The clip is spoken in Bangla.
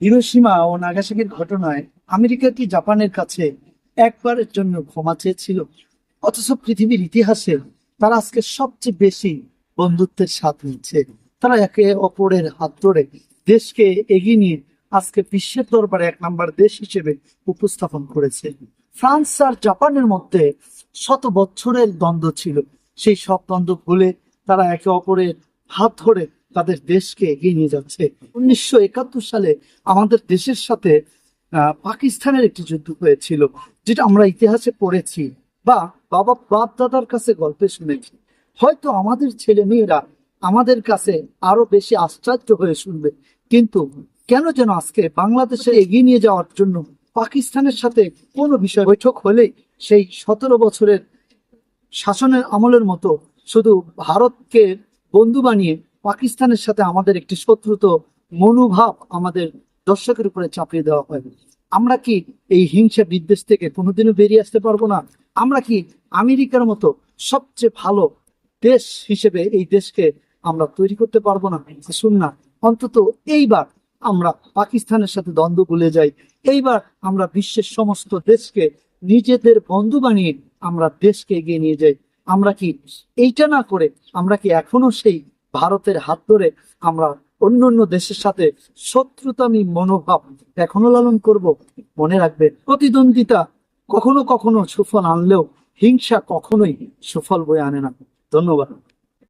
হিরোসীমা ও নাগাসাকির ঘটনায় আমেরিকা কি জাপানের কাছে একবারের জন্য ক্ষমা চেয়েছিল। অথচ পৃথিবীর ইতিহাসে তারা আজকে সবচেয়ে বেশি বন্ধুত্বের স্বাদ নিচ্ছে। তারা একে অপরের হাত ধরে দেশকে এগিয়ে নিয়ে আজকে বিশ্বের দরবারে এক নাম্বার দেশ হিসেবে উপস্থাপন করেছে। ফ্রান্স আর জাপানের মধ্যে শত বছরের দ্বন্দ্ব ছিল। সেই সব দ্বন্দ্ব ভুলে তারা একে অপরের হাত ধরে তাদের দেশকে এগিয়ে নিয়ে যাচ্ছে। উনিশশো একাত্তর সালে আমাদের দেশের সাথে পাকিস্তানের একটি যুদ্ধ হয়েছিল, যেটা আমরা ইতিহাসে পড়েছি বা বাবা বাপ দাদার কাছে গল্পে শুনেছি। হয়তো আমাদের ছেলে মেয়েরা আমাদের কাছে আরও বেশি আশ্চর্য হয়ে শুনবে, কিন্তু কেন যেন আজকে বাংলাদেশে এগিয়ে নিয়ে যাওয়ার জন্য পাকিস্তানের সাথে কোনো বিষয় বৈঠক হলেই সেই সতেরো বছরের শাসনের আমলের মতো শুধু ভারতকে বন্ধু বানিয়ে পাকিস্তানের সাথে আমাদের একটি শত্রুত মনোভাব আমাদের দর্শকের উপরে চাপিয়ে দেওয়া হয়। আমরা কি এই হিংসা বিদ্বেষ থেকে কোনোদিনও বেরিয়ে আসতে পারব না? আমরা কি আমেরিকার মতো সবচেয়ে ভালো দেশ হিসেবে এই দেশকে আমরা তৈরি করতে পারব না? শুন না, অন্তত এইবার আমরা পাকিস্তানের সাথে দ্বন্দ্ব ভুলে যাই। এইবার আমরা বিশ্বের সমস্ত দেশকে নিজেদের বন্ধু বানিয়ে আমরা দেশকে এগিয়ে নিয়ে যাই। আমরা কি এইটা না করে আমরা কি এখনও সেই ভারতের হাত ধরে আমরা অন্য অন্য দেশের সাথে শত্রুতামী মনোভাব এখনও লালন করব। মনে রাখবে, প্রতিদ্বন্দ্বিতা কখনো কখনো সুফল আনলেও হিংসা কখনোই সুফল বয়ে আনে না। ধন্যবাদ।